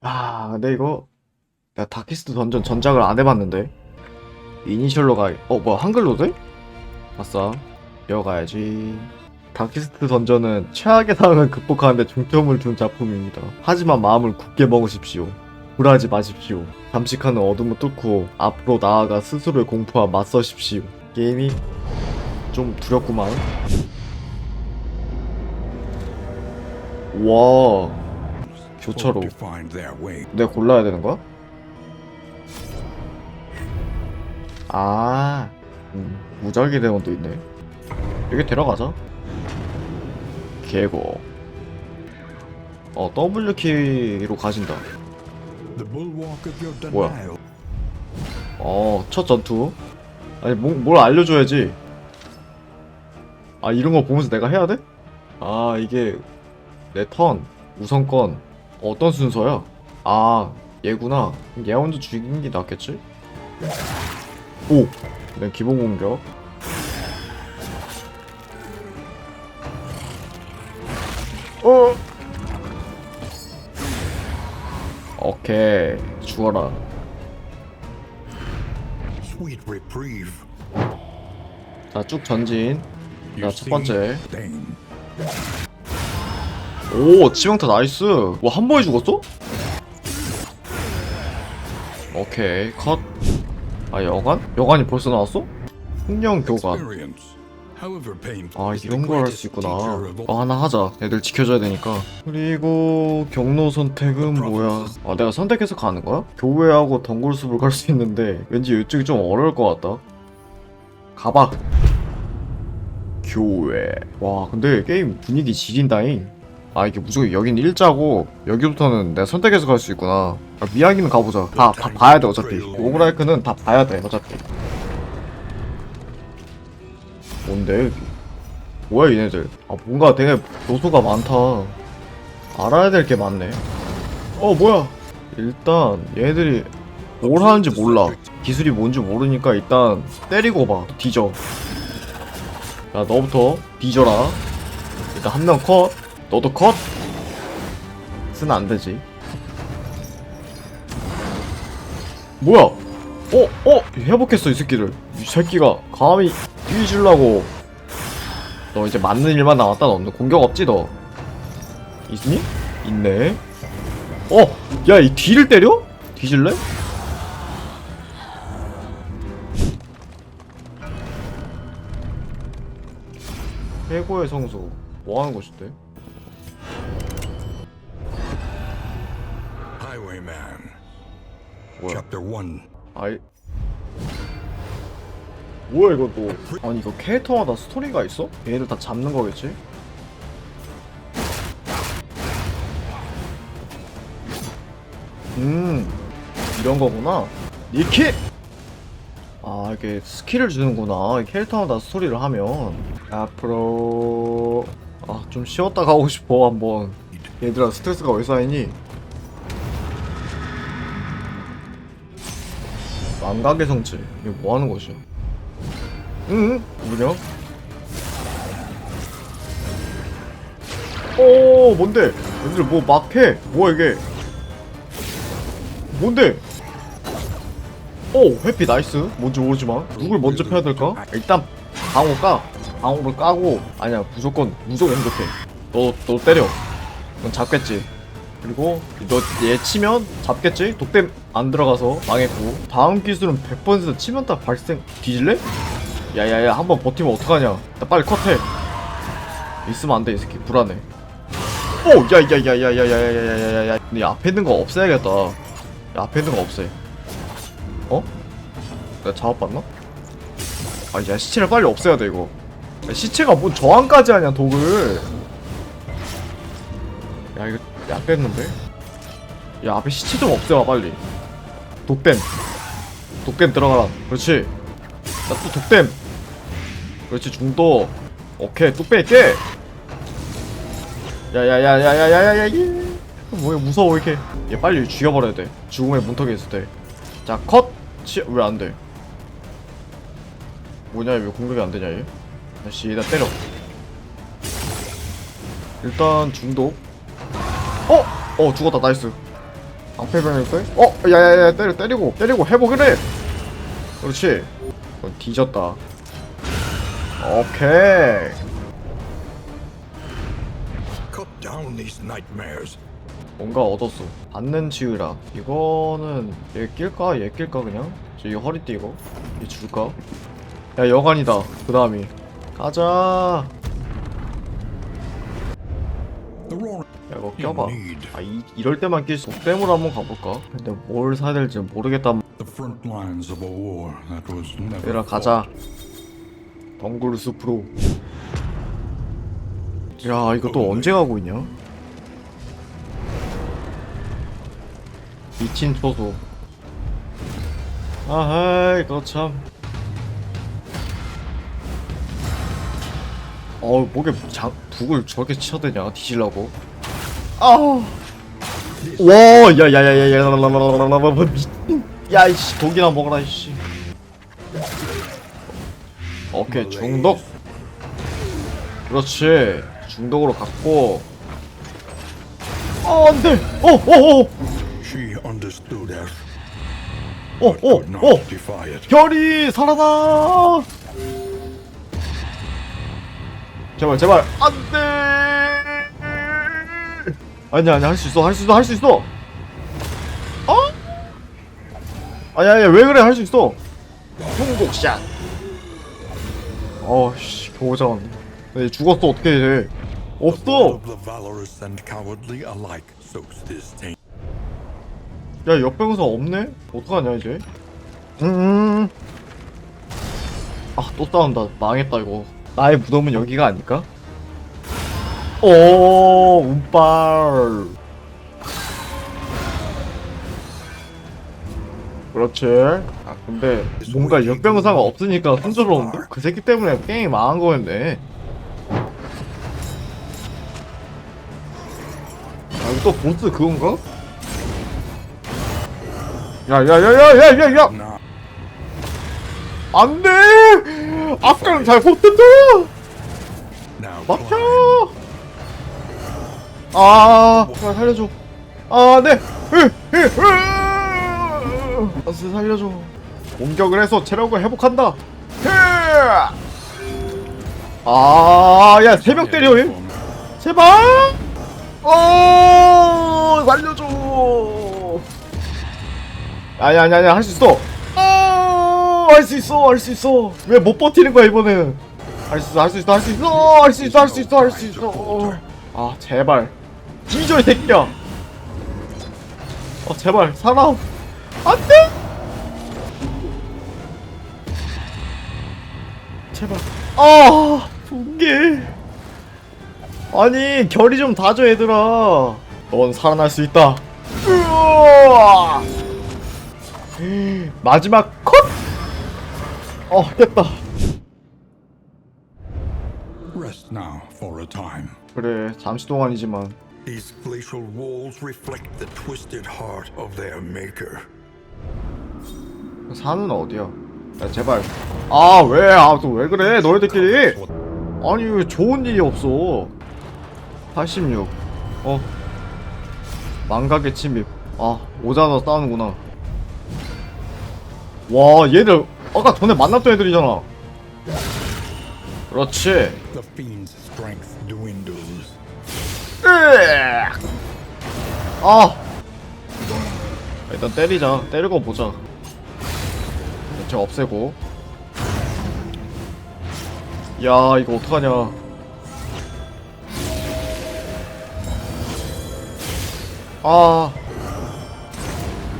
아, 근데 이거 내가 다키스트 던전 전작을 안 해봤는데 이니셜로 가. 어, 뭐야 한글로 돼? 아싸, 이어가야지. 다키스트 던전은 최악의 상황을 극복하는데 중점을 둔 작품입니다. 하지만 마음을 굳게 먹으십시오. 불하지 마십시오. 잠식하는 어둠을 뚫고 앞으로 나아가 스스로의 공포와 맞서십시오. 게임이 좀 두렵구만. 와, 교차로. 내가 골라야 되는 거야? 아, 음, 무작위 대원도 있네. 여기 데려가자. 개고. 어, W 키로 가신다. 뭐야? denial. 어, 첫 전투. 아니, 뭐, 뭘 알려줘야지. 아, 이런 거 보면서 내가 해야 돼? 아, 이게 내 턴, 우선권. 어떤 순서야? 아, 얘구나. 얘 먼저 죽이는 게 낫겠지? 오! 내 기본 공격. 어! 오케이. 죽어라. 자, 쭉 전진. 자, 첫? 번째. 오, 치명타 나이스. 와, 한 번에 죽었어? 오케이, 컷. 아, 여관? 여관이 벌써 나왔어? 흥령 교관. 아, 이런 걸 할 수 있구나. 어, 하나 하자. 애들 지켜줘야 되니까. 그리고 경로 선택은 뭐야? 아, 내가 선택해서 가는 거야? 교회하고 덩굴숲을 갈 수 있는데 왠지 이쪽이 좀 어려울 것 같다. 가봐. 교회. 와, 근데 게임 분위기 지린다잉. 아, 이게 무조건 여긴 일자고 여기부터는 내가 선택해서 갈 수 있구나. 아, 미야기는 가보자. 다, 다 봐야 돼, 어차피. 오브라이크는 다 봐야 돼, 어차피. 뭔데, 여기? 뭐야 얘네들 아 뭔가 되게 요소가 많다 알아야 될 게 많네 어 뭐야 일단 얘네들이 뭘 하는지 몰라 기술이 뭔지 모르니까 일단 때리고 봐 뒤져 야 너부터 뒤져라 일단 한 명컷 너도 컷 쓰면 안 되지 뭐야 어? 어? 회복했어 이 새끼들 이 새끼가 감히 뒤질라고 너 이제 맞는 일만 남았다 너는 공격 없지 너 있니? 있네 어! 야 이 뒤를 때려? 뒤질래? 해고의 성소 뭐하는 곳인데? Highwayman. 뭐야 Chapter 1. 아이 뭐야 이거 또 아니 이거 캐릭터마다 스토리가 있어? 얘네들 다 잡는 거겠지? 음 이런 거구나 니킥! 아 이게 스킬을 주는구나 캐릭터마다 스토리를 하면 앞으로 아 좀 쉬었다 가고 싶어 한번 얘들아 스트레스가 왜 쌓이니? 망각의 성체 이거 뭐 하는 것이야? 응? 뭐냐? 오 뭔데? 얘들 뭐 막해? 뭐야 이게? 뭔데? 오 회피 나이스 뭔지 모르지만 누굴 먼저 패야 될까? 일단 방어 까 방어를 까고 아니야 무조건 무조건 공격해 너너 때려 넌 잡겠지 그리고 너 얘 치면 잡겠지? 독댐 안 들어가서 망했고 다음 기술은 100% 치명타 발생 뒤질래? 야야야 한번 버티면 어떡하냐 나 빨리 컷해 있으면 안 돼 이 새끼 불안해 오 야야야야야야야야야야 근데 앞에 있는 거 없애야겠다 야, 앞에 있는 거 없애 어? 내가 잡아봤나? 아야 시체를 빨리 없애야 돼 이거 야, 시체가 뭔 저항까지 하냐 독을 야 이거 약됐는데? 야 앞에 시체 좀 없애봐 빨리. 독댐. 독댐 들어가라. 그렇지. 나 또 독댐. 그렇지 중도. 오케이 뚝 뺄게. 야야야야야야야야 이 뭐야 무서워 왜 이렇게. 얘 빨리 죽여버려야 돼. 죽음의 문턱에 있을 때자컷. 왜 안돼? 뭐냐 왜 공격이 안 되냐 얘? 다시 얘다 때려. 일단 중독 어? 어 죽었다 나이스 방패병일 걸? 어, 야야야 때려 때리고 때리고 회복을 해. 그렇지. 어, 뒤졌다. 오케이. 뭔가 얻었어. 받는 지으라. 이거는 얘 낄까? 얘 낄까 그냥? 저이 허리띠 이거? 얘 줄까? 야 여관이다. 그 다음이. 가자. 야 이거 껴봐. 아 이, 이럴 때만 낄 수. 댐으로 한번 가볼까? 근데 뭘 사야 될지 모르겠다. 얘들아 가자. 덩굴 숲으로. 야 이거 또 언제 가고 있냐? 미친 초소. 아하이 그거 참. 어우 목에 장 북을 저렇게 쳐대냐 뒤질라고. 아우. 와 야야야야야 미친. 야 이씨 독이나 먹어라 이씨. 오케이 중독 그렇지 중독으로 갔고 어 안돼 어 어 어 She understood us, 어, but could not 어어어 defy it. 별이 살아나 제발 제발 안 돼 아니야 아니야 할수 있어 할 수 있어 할 수 있어. 어? 아니야 아니야 왜 그래? 할 수 있어. 중독샷. 어씨 겨우 잡았네 근데 죽었어? 어떻게 해? 없어. 야 역병사 없네? 어떡하냐 이제? 음. 아또 싸운다. 망했다 이거. 나의 무덤은 여기가 아닐까? 오 운빨. 그렇지. 아 근데 뭔가 역병사가 없으니까 순조로운데? 그 새끼 때문에 게임이 망한 거였네. 아 이거 또 보스 그건가? 야 야 야 야 야 야야! Now, 안돼! 아까는 잘 now 막혀. 아 제발 살려줘. 아네. 아스 살려줘. 공격을 해서 체력을 회복한다. 아야 새벽 때려 얘. 제발! 어 살려줘. 아니 아니 아니 할 수 있어. 할 수 있어 할 수 있어. 왜 못 버티는 거야 이번에는 할 수 있어 할 수 있어 할 수 있어. 할 수 있어 할 수 있어 할 수 있어. 아 제발 뒤져 이 새끼야 어 제발 살아 안돼! 제발. 아 붕괴. 아니 결이 좀 다져 얘들아. 넌 살아날 수 있다. 으아! 마지막 컷! 어 됐다. Rest now for a time. 그래 잠시 동안이지만 These glacial walls reflect the twisted heart of their maker. 산은 어디야? 야 제발. 아 왜? 아 또 왜 그래? 너희들끼리? 아니 왜 좋은 일이 없어? 86 어. 망각의 침입. 아 오자나 싸우는구나. 와 얘들. 아까 전에 만났던 애들이잖아. 그렇지 아. 일단 때리자. 때리고 보자. 대체 없애고. 야 이거 어떡하냐. 아,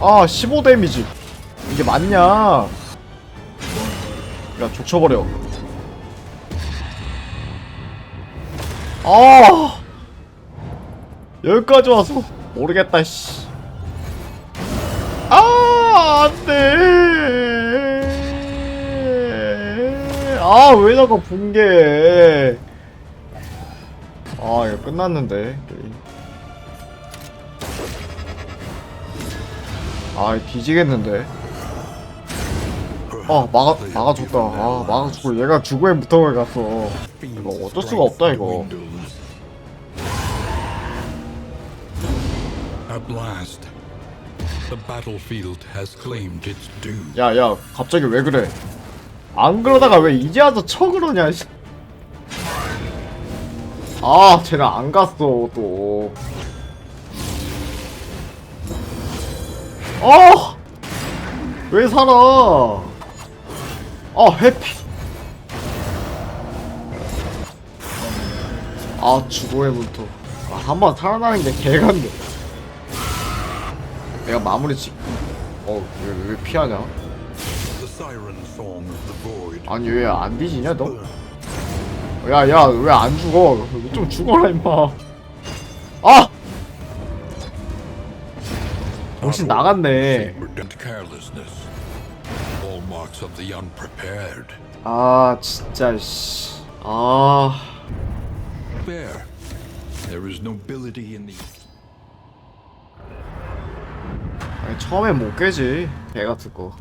아, 15 데미지. 이게 맞냐? 야, 족쳐버려. 아, 여기까지 와서 모르겠다, 씨. 아, 안 돼. 아, 왜 나가 붕괴. 아, 이거 끝났는데. 게임. 아 뒤지겠는데 아 막아 막아줬다 아 막아주고 얘가 죽어야 무턱을 갔어 이거 어쩔 수가 없다 이거 At last, The battlefield has claimed its due. 야 야 갑자기 왜 그래? 안 그러다가 왜 이제 와서 쳐 그러냐 씨. 아 쟤는 안 갔어 또. 어! 왜 살아? 아 해피. 아 죽어의 문토. 아, 한 번 살아나는 게 개간데 내가 마무리 짓 어, 왜, 왜 피하냐? 아니 왜 안 뒤지냐 너? 야 야 왜 안 죽어? 좀 죽어라 임마. 아! 정신 나갔네. 아 진짜 씨. 아 처음엔 못 깨지 개 같은 거.